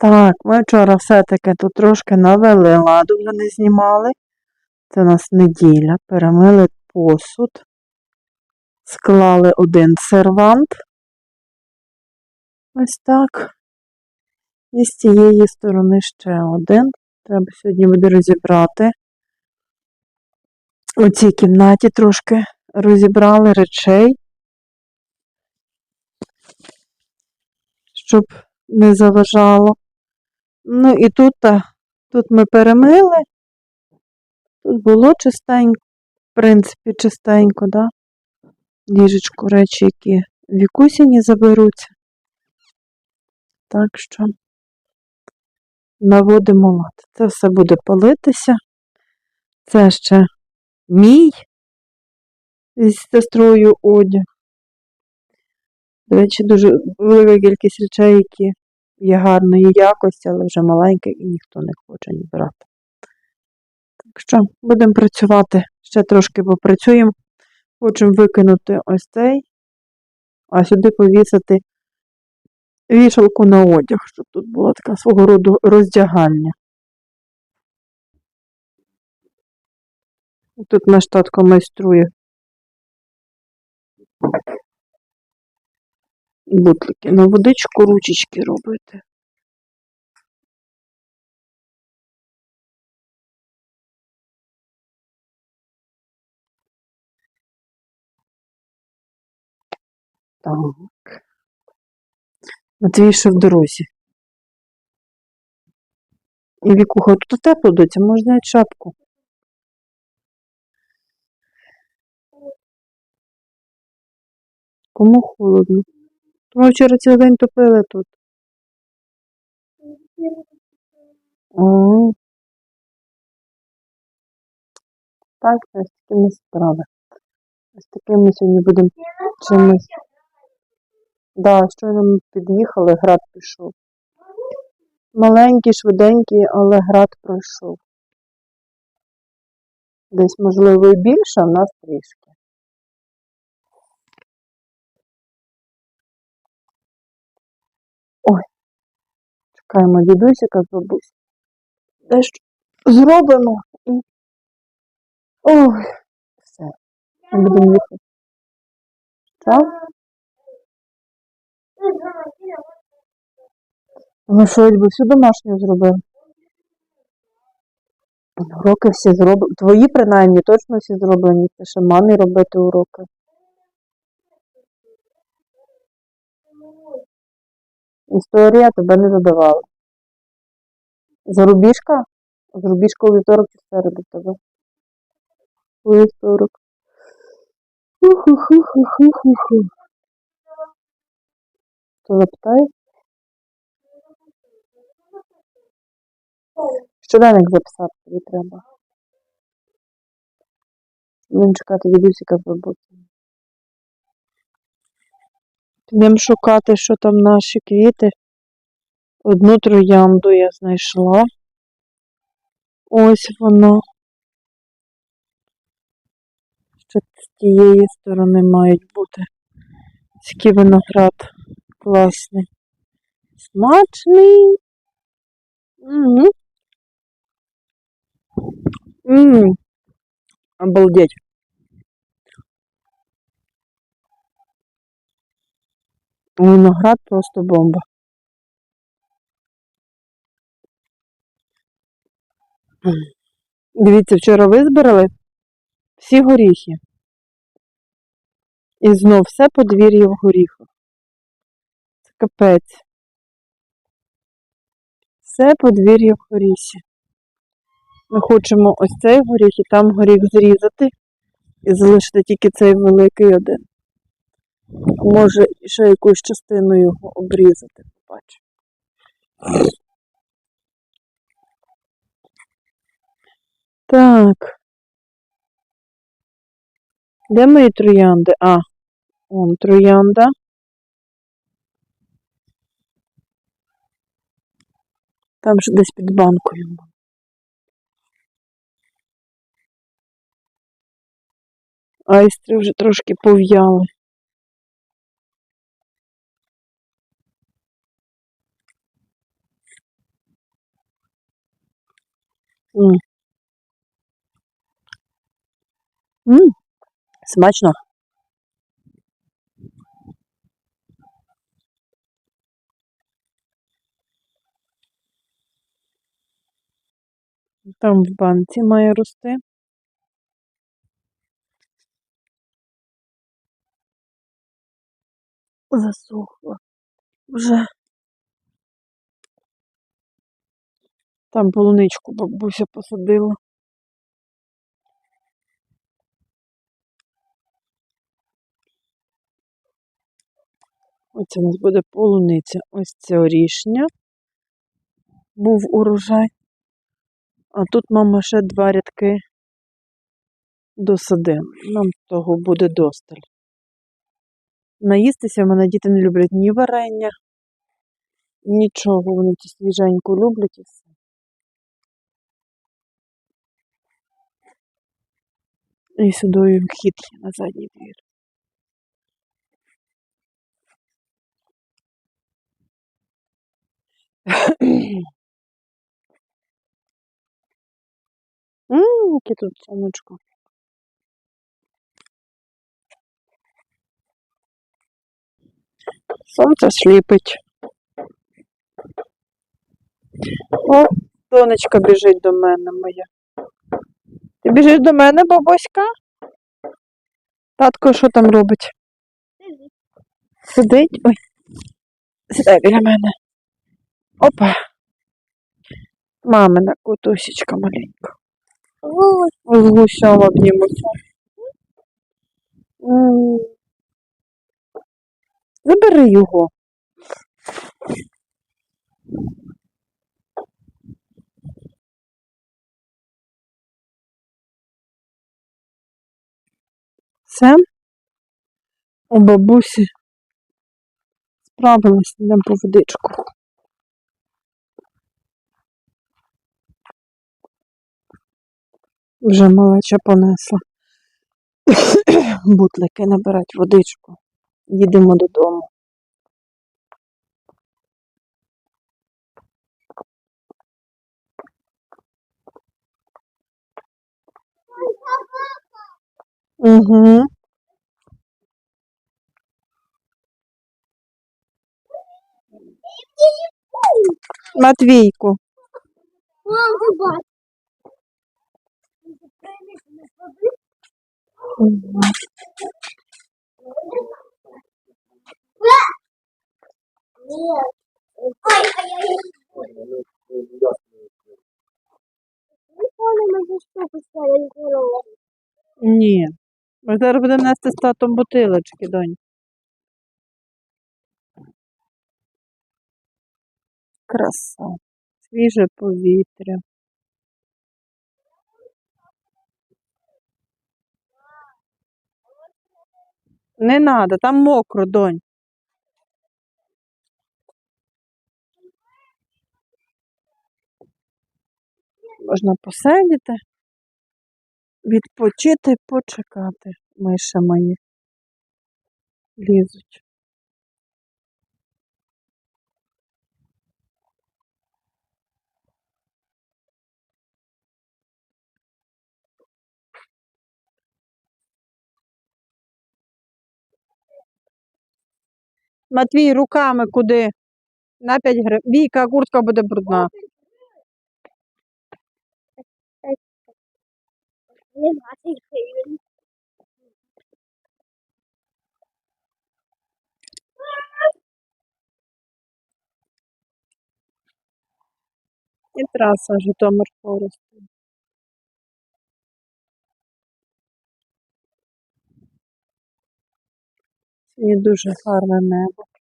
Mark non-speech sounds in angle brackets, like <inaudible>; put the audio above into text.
Так, ми вчора все-таки тут трошки навели ладу, вже не знімали. Це у нас неділя. Перемили посуд. Склали один сервант. Ось так. І з цієї сторони ще один. Треба сьогодні буде розібрати. У цій кімнаті трошки розібрали речей, щоб не заважало. Ну і тут, тут ми перемили. Тут було чистенько, в принципі, чистенько, да? Ліжечко, речі, які вікусіні заберуться. Так що наводимо лад. Це все буде палитися. Це ще мій з сестрою одяг. До речі, дуже велика кількість речей, які є гарної якості, але вже маленькі і ніхто не хоче їх брати. Так що будемо працювати, ще трошки попрацюємо. Хочемо викинути ось цей, а сюди повісити вішалку на одяг, щоб тут була така свого роду роздягальня. Тут наш татко майструє бутлики на водичку ручечки робити. Так. Матвій ще в дорозі. І вікуха, тут тепло доця, можна зняти шапку. Кому холодно? Ми вчора цілий день топили тут. О. Так, ось такими справи. Ось такими сьогодні будемо чимось. Да, щойно ми під'їхали, град пішов. Маленький, швиденький, але град пройшов. Десь, можливо, і більше, а в нас трішки. Чекаємо дідусика з бабусь. Дещо зробимо і. Ой, все. Будемо їхати. Так? Ну що, якби всю домашню зробив? Уроки всі зроблені. Твої, принаймні, точно всі зроблені. Це ще мамі робити уроки. Історія тебе не задавала. Зарубіжка? Зарубіжка у вівторок чи в середу тебе? У вівторок. Хто запитає? Щоденник записати тобі треба. Будемо чекати дідусіка з бабусею. Підемо шукати, що там наші квіти. Одну троянду я знайшла. Ось вона. Ще з тієї сторони мають бути. Такий виноград класний. Смачний. Угу. Ммм. Обалдеть. Виноград просто бомба. Дивіться, вчора визбирали всі горіхи. І знов все подвір'я в горіхах. Це капець. Все подвір'я в горісі. Ми хочемо ось цей горіх і там горіх зрізати і залишити тільки цей великий один. Може, ще якусь частину його обрізати, побачу. Так. Де мої троянди? А, он троянда. Там же десь під банкою. Айстри вже трошки пов'яли. М. М, Смачно. Там в банці має рости. Засохло. Вже. Там полуничку бабуся посадила. Оце у нас буде полуниця. Ось це орішня. Був урожай. А тут мама ще два рядки досадила. Нам того буде досталь. Наїстися в мене діти не люблять ні варення, нічого. Вони ті свіженьку люблять і все. І сюди їм хід є на задній двір. <coughs> Ммм, яке тут сонечко. Сонце сліпить. О, донечка біжить до мене моя. Ти біжиш до мене, бабуська? Татко, що там робить? Сидить? Ой. Сідай біля мене. Опа. Мамина котусечка маленька. З гусем обнімуся. Забери його. Все. У бабусі справилась, йдемо по водичку. Вже малеча понесла. <coughs> Бутлики набирать водичку. Їдемо додому. Что поставили голову. Ні. Ми зараз будемо нести з татом бутилочки, донь. Краса. Свіже повітря. Не надо, там мокро, донь. Можна посидіти, відпочити, почекати. Миші мої лізуть. Матвій, руками куди? На 5 гривень. Віка, куртка буде брудна. Не 20 гривен. І траса Житомир Форест. Сьогодні дуже гарне небо.